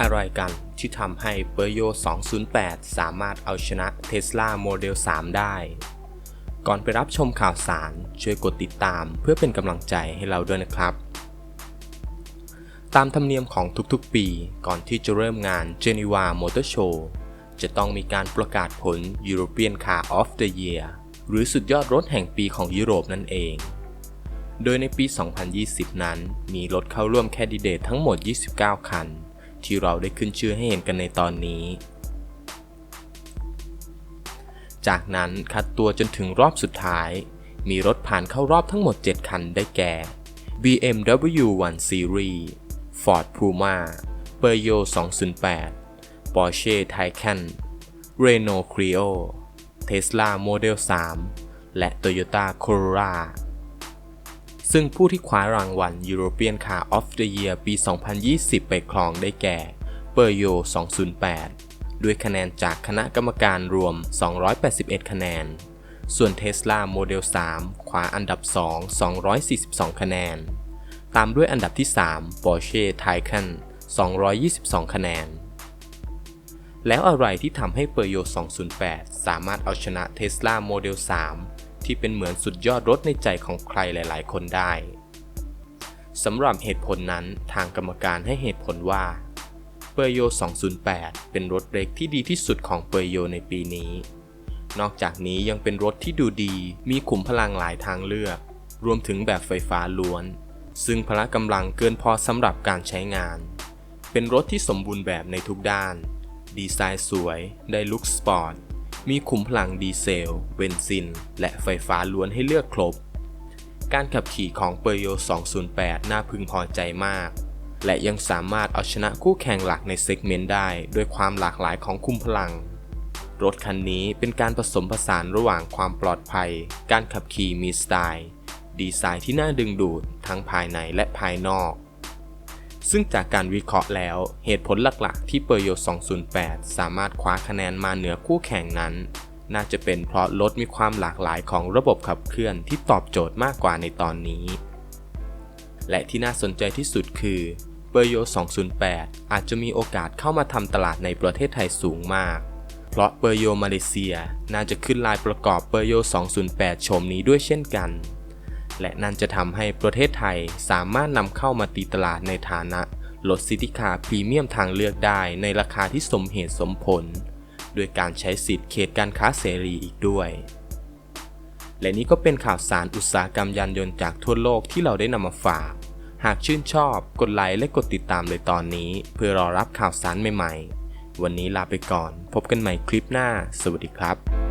อะไรกันที่ทำให้เปอร์โย 208 สามารถเอาชนะ Tesla Model 3ได้ ก่อนไปรับชมข่าวสาร ช่วยกดติดตามเพื่อเป็นกำลังใจให้เราด้วยนะครับ ตามธรรมเนียมของทุกๆ ปีก่อนที่จะเริ่มงาน Geneva Motor Show จะต้องมีการประกาศผล European Car of the Year หรือสุดยอดรถแห่งปีของยุโรปนั่นเอง โดยในปี 2020 นั้น มีรถเข้าร่วมแคนดิเดตทั้งหมด 29 คัน ที่เราได้ขึ้นชื่อให้เห็นกันในตอนนี้ จากนั้นคัดตัวจนถึงรอบสุดท้าย มีรถผ่านเข้ารอบทั้งหมด 7 คันได้แก่ BMW 1 Series Ford Puma Peugeot 208 Porsche Taycan Renault Clio Tesla Model 3 และ Toyota Corolla ซึ่งผู้ที่คว้ารางวัล European Car of the Year ปี 2020 ไปครองได้แก่ p e r y o 208 ด้วยคะแนนจากคณะกรรมการรวม 281 คะแนน ส่วน Tesla Model 3 คว้าอันดับ 2 242 คะแนน ตามด้วยอันดับที่ 3 Porsche Taycan 222 คะแนน แล้วอะไรที่ทำให้เปอร์โย208 สามารถเอาชนะ Tesla Model 3 ที่เป็นเหมือนสุดยอดรถในใจของใครหลาย ๆ คนได้สำหรับเหตุผลนั้นทางกรรมการให้เหตุผลว่าเปอร์โย 208 เป็นรถเล็กที่ดีที่สุดของเปอร์โยในปีนี้ นอกจากนี้ยังเป็นรถที่ดูดี มีขุมพลังหลายทางเลือก รวมถึงแบบไฟฟ้าล้วน ซึ่งพละกำลังเกินพอสำหรับการใช้งาน เป็นรถที่สมบูรณ์แบบในทุกด้าน ดีไซน์สวย ได้ลุคสปอร์ต มีขุมพลังดีเซล เบนซิน และไฟฟ้าล้วนให้เลือกครบ การขับขี่ของเปอร์โย 208 น่าพึงพอใจมาก และยังสามารถเอาชนะคู่แข่งหลักในเซกเมนต์ได้ด้วยความหลากหลายของคุมพลัง รถคันนี้เป็นการผสมผสานระหว่างความปลอดภัย การขับขี่มีสไตล์ ดีไซน์ที่น่าดึงดูดทั้งภายในและภายนอก ซึ่งจากการวิเคราะห์แล้ว เหตุผลหลักๆ ที่เปอร์โย 208 สามารถคว้าคะแนนมาเหนือคู่แข่งนั้น น่าจะเป็นเพราะรถมีความหลากหลายของระบบขับเคลื่อนที่ตอบโจทย์มากกว่าในตอนนี้ และที่น่าสนใจที่สุดคือเปอร์โย 208 อาจจะมีโอกาสเข้ามาทำตลาดในประเทศไทยสูงมากเพราะเปอร์โยมาเลเซีย น่าจะขึ้นลายประกอบเปอร์โย 208 ชมนี้ด้วยเช่นกัน และนั่นจะทำให้ประเทศไทยสามารถนำเข้ามาตีตลาดในฐานะรถซิติคาพรีเมียมทางเลือกได้ในราคาที่สมเหตุสมผลด้วยการใช้สิทธิ์เขตการค้าเสรีอีกด้วย และนี่ก็เป็นข่าวสารอุตสาหกรรมยานยนต์จากทั่วโลกที่เราได้นำมาฝาก หากชื่นชอบกดไลค์และกดติดตามเลยตอนนี้ เพื่อรอรับข่าวสารใหม่ๆ วันนี้ลาไปก่อน พบกันใหม่คลิปหน้า สวัสดีครับ